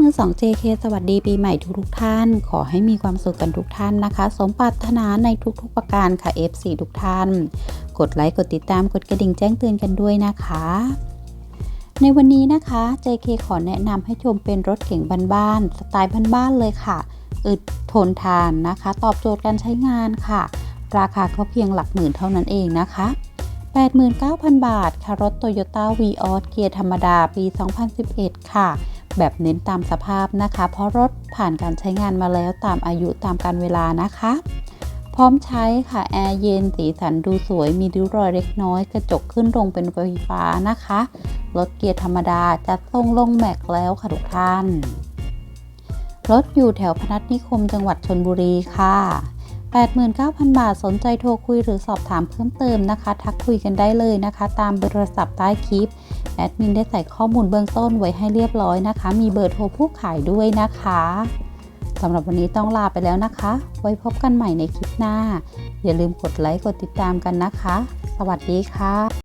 มือ2 JK สวัสดีปีใหม่ทุกๆท่าน ขอให้มีความสุขกันทุกท่านนะคะ สมปรารถนาในทุกๆประการค่ะ FC ทุกท่าน กดไลค์ กดติดตาม กดกระดิ่งแจ้งเตือนกันด้วยนะคะ ในวันนี้นะคะ JK ขอแนะนำให้ชมเป็นรถเก๋งบ้านๆสไตล์บ้านๆเลยค่ะ อึดทนทานนะคะ ตอบโจทย์การใช้งานค่ะ ราคาก็เพียงหลักหมื่นเท่านั้นเองนะคะ89,000 บาท ค่ะ รถ Toyota v ีออสเกียร์ธรรมดา ปี 2011 ค่ะ แบบเน้นตามสภาพนะคะ เพราะรถผ่านการใช้งานมาแล้วตามอายุตามการเวลานะคะ พร้อมใช้ค่ะ แอร์เย็นสีสันดูสวย มีริ้วรอยเล็กน้อย กระจกขึ้นลงเป็นไฟฟ้านะคะรถเกียร์ธรรมดาจัดทรงลงแม็กแล้วค่ะทุกท่านรถอยู่แถวพนัสนิคมจังหวัดชนบุรีค่ะ 89,000 บาทสนใจโทรคุยหรือสอบถามเพิ่มเติมนะคะ ทักคุยกันได้เลยนะคะ ตามเบอร์โทรศัพท์ใต้คลิป แอดมินได้ใส่ข้อมูลเบื้องต้นไว้ให้เรียบร้อยนะคะ มีเบอร์โทรผู้ขายด้วยนะคะสำหรับวันนี้ต้องลาไปแล้วนะคะ ไว้พบกันใหม่ในคลิปหน้า อย่าลืมกดไลค์กดติดตามกันนะคะ สวัสดีค่ะ